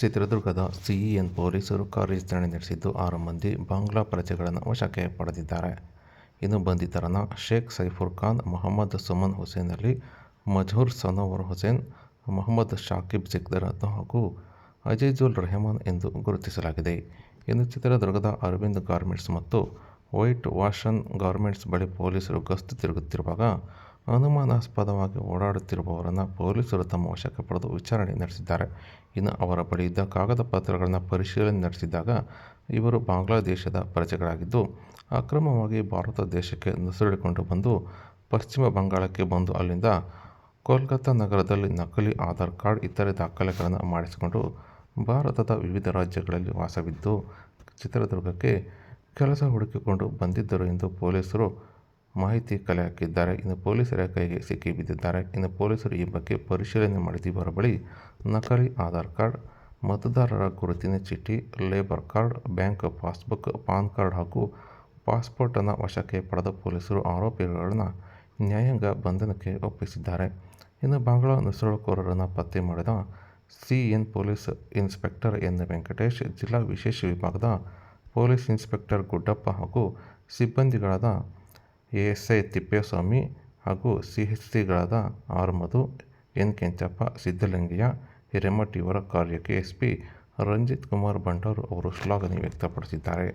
ಚಿತ್ರದುರ್ಗದ ಸಿಇಎನ್ ಪೊಲೀಸರು ಕಾರ್ಯಾಚರಣೆ ನಡೆಸಿದ್ದು ಆರು ಮಂದಿ ಬಾಂಗ್ಲಾ ಪ್ರಜೆಗಳನ್ನು ವಶಕ್ಕೆ ಪಡೆದಿದ್ದಾರೆ. ಇನ್ನು ಬಂಧಿತರನ್ನು ಶೇಖ್ ಸೈಫುರ್ ಖಾನ್, ಮೊಹಮ್ಮದ್ ಸುಮನ್ ಹುಸೇನ್ ಅಲಿ, ಮಜೂರ್ ಸನೋವರ್ ಹುಸೇನ್, ಮೊಹಮ್ಮದ್ ಶಾಕಿಬ್ ಸಿಕ್ದರತ್ನ ಹಾಗೂ ಅಜೀಜುಲ್ ರೆಹಮಾನ್ ಎಂದು ಗುರುತಿಸಲಾಗಿದೆ. ಇನ್ನು ಚಿತ್ರದುರ್ಗದ ಅರವಿಂದ್ ಗಾರ್ಮೆಂಟ್ಸ್ ಮತ್ತು ವೈಟ್ ವಾಷನ್ ಗಾರ್ಮೆಂಟ್ಸ್ ಬಳಿ ಪೊಲೀಸರು ಗಸ್ತು ತಿರುಗುತ್ತಿರುವಾಗ ಅನುಮಾನಾಸ್ಪದವಾಗಿ ಓಡಾಡುತ್ತಿರುವವರನ್ನು ಪೊಲೀಸರು ತಮ್ಮ ವಶಕ್ಕೆ ಪಡೆದು ವಿಚಾರಣೆ ನಡೆಸಿದ್ದಾರೆ. ಇನ್ನು ಅವರ ಬಳಿ ಇದ್ದ ಕಾಗದ ಪತ್ರಗಳನ್ನು ಪರಿಶೀಲನೆ ನಡೆಸಿದಾಗ ಇವರು ಬಾಂಗ್ಲಾದೇಶದ ಪ್ರಜೆಗಳಾಗಿದ್ದು, ಅಕ್ರಮವಾಗಿ ಭಾರತ ದೇಶಕ್ಕೆ ನುಸುಳಿಕೊಂಡು ಬಂದು ಪಶ್ಚಿಮ ಬಂಗಾಳಕ್ಕೆ ಬಂದು ಅಲ್ಲಿಂದ ಕೋಲ್ಕತ್ತಾ ನಗರದಲ್ಲಿ ನಕಲಿ ಆಧಾರ್ ಕಾರ್ಡ್, ಇತರೆ ದಾಖಲೆಗಳನ್ನು ಮಾಡಿಸಿಕೊಂಡು ಭಾರತದ ವಿವಿಧ ರಾಜ್ಯಗಳಲ್ಲಿ ವಾಸವಿದ್ದು ಚಿತ್ರದುರ್ಗಕ್ಕೆ ಕೆಲಸ ಹುಡುಕಿಕೊಂಡು ಬಂದಿದ್ದರು ಎಂದು ಪೊಲೀಸರು ಮಾಹಿತಿ ಕಲೆ ಹಾಕಿದ್ದಾರೆ. ಇನ್ನು ಪೊಲೀಸರ ಕೈಗೆ ಸಿಕ್ಕಿ ಬಿದ್ದಿದ್ದಾರೆ ಇನ್ನು ಪೊಲೀಸರು ಈ ಬಗ್ಗೆ ಪರಿಶೀಲನೆ ಮಾಡಿದ್ದು ಇವರ ಬಳಿ ನಕಲಿ ಆಧಾರ್ ಕಾರ್ಡ್, ಮತದಾರರ ಗುರುತಿನ ಚೀಟಿ, labour card, bank passbook, PAN card ಹಾಗೂ ಪಾಸ್ಪೋರ್ಟನ್ನು ವಶಕ್ಕೆ ಪಡೆದ ಪೊಲೀಸರು ಆರೋಪಿಗಳನ್ನು ನ್ಯಾಯಾಂಗ ಬಂಧನಕ್ಕೆ ಒಪ್ಪಿಸಿದ್ದಾರೆ. ಇನ್ನು ಬಾಂಗ್ಲಾ ನುಸುಳುಕೋರರನ್ನು ಪತ್ತೆ ಮಾಡಿದ CEN police inspector N. Venkatesh, ಜಿಲ್ಲಾ ವಿಶೇಷ ವಿಭಾಗದ ಪೊಲೀಸ್ ಇನ್ಸ್ಪೆಕ್ಟರ್ ಗುಡ್ಡಪ್ಪ ಹಾಗೂ ಸಿಬ್ಬಂದಿಗಳಾದ ಎಎಸ್ಐ ತಿಪ್ಪೇಸ್ವಾಮಿ ಹಾಗೂ ಸಿ ಎಚ್ ಸಿಗಳಾದ ಆರ್. ಮಧು, ಎನ್. ಕೆಂಚಪ್ಪ, ಸಿದ್ದಲಿಂಗಯ್ಯ ಹಿರೇಮಠ್ ಇವರ ಕಾರ್ಯಕ್ಕೆ ಎಸ್ಪಿ ರಂಜಿತ್ ಕುಮಾರ್ ಭಂಡಾರ್ ಅವರು ಶ್ಲಾಘನೆ ವ್ಯಕ್ತಪಡಿಸಿದ್ದಾರೆ.